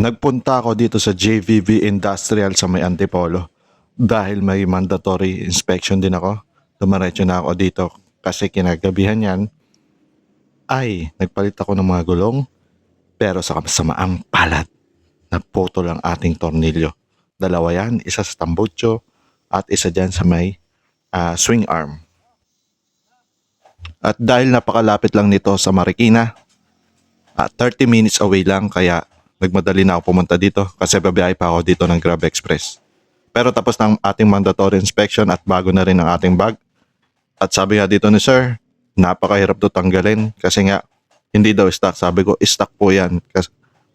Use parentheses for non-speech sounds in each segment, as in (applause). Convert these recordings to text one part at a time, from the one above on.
Nagpunta ako dito sa JVB Industrial sa may Antipolo dahil may mandatory inspection din ako. Dumaretso na ako dito kasi kinagabihan yan ay nagpalit ako ng mga gulong pero sa kasamaang palad naputol ang ating tornilyo. Dalawa yan, isa sa tambucho at isa dyan sa may ah, swing arm. At dahil napakalapit lang nito sa Marikina, at 30 minutes away lang kaya nagmadali na ako pumunta dito kasi babiyahe pa ako dito ng Grab Express. Pero tapos na ating mandatory inspection at bago na rin ang ating bag. At sabi nga dito ni sir, napakahirap to tanggalin kasi nga hindi daw stock. Sabi ko, stock po yan. Kasi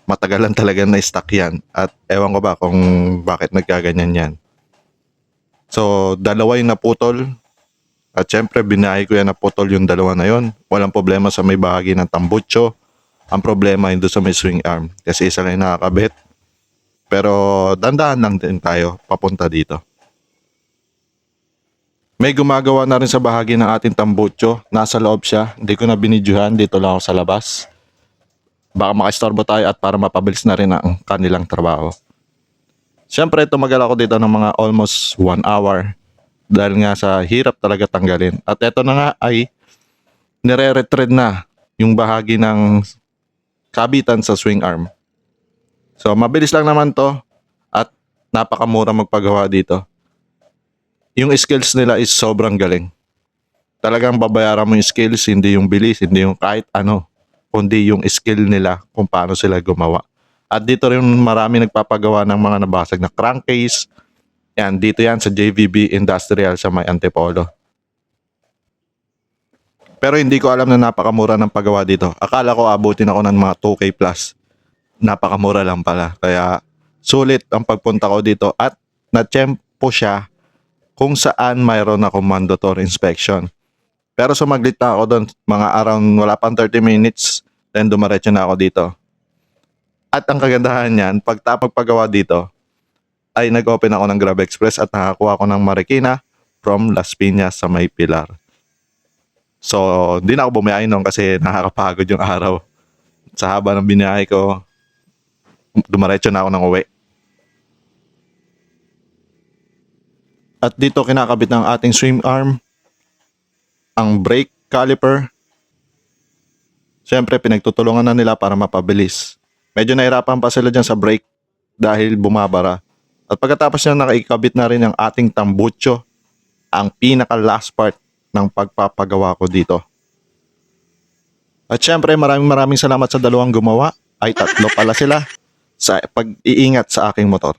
matagalan (laughs) talaga na stock yan. At ewan ko ba kung bakit nagkaganyan yan. So, dalawa yung naputol. At syempre, binahay ko yan naputol yung dalawa na yon. Walang problema sa may bahagi ng tambucho. Ang problema yun doon sa may swing arm. Kasi isa lang nakakabit. Pero dandahan lang din tayo papunta dito. May gumagawa na rin sa bahagi ng ating tambucho. Nasa loob siya. Hindi ko na binidyohan. Dito lang ako sa labas. Baka makistorbo tayo at para mapabilis na rin ang kanilang trabaho. Siyempre, tumagal ako dito ng mga almost one hour. Dahil nga sa hirap talaga tanggalin. At eto na nga ay nire-retread na yung bahagi ng kabitan sa swing arm. So, mabilis lang naman to at napakamura magpagawa dito. Yung skills nila is sobrang galing. Talagang babayaran mo yung skills, hindi yung bilis, hindi yung kahit ano, kundi yung skill nila kung paano sila gumawa. At dito rin marami nagpapagawa ng mga nabasag na crankcase. Yan, dito yan sa JVB Industrial sa may Antipolo. Pero hindi ko alam na napakamura ng paggawa dito. Akala ko abutin ako ng mga 2K plus. Napakamura lang pala. Kaya sulit ang pagpunta ko dito at na-tempo siya kung saan mayroon ako mandatory inspection. Pero sumaglit na ako doon mga around wala pang 30 minutes then dumaretso na ako dito. At ang kagandahan niyan, pag tapag paggawa dito, ay nag-open ako ng Grab Express at nakakuha ako ng Marikina from Las Piñas sa May Pilar. So, hindi na ako bumiyahe noon kasi nakakapagod yung araw. Sa haba ng biniyahe ko, dumaretso na ako ng uwi. At dito kinakabit ng ating swim arm, ang brake caliper. Siyempre, pinagtutulungan na nila para mapabilis. Medyo nahirapan pa sila dyan sa brake dahil bumabara. At pagkatapos niya nakaikabit na rin ang ating tambucho, ang pinaka last part ng pagpapagawa ko dito. At syempre maraming maraming salamat sa dalawang gumawa. Ay tatlo pala sila sa pag-iingat sa aking motor.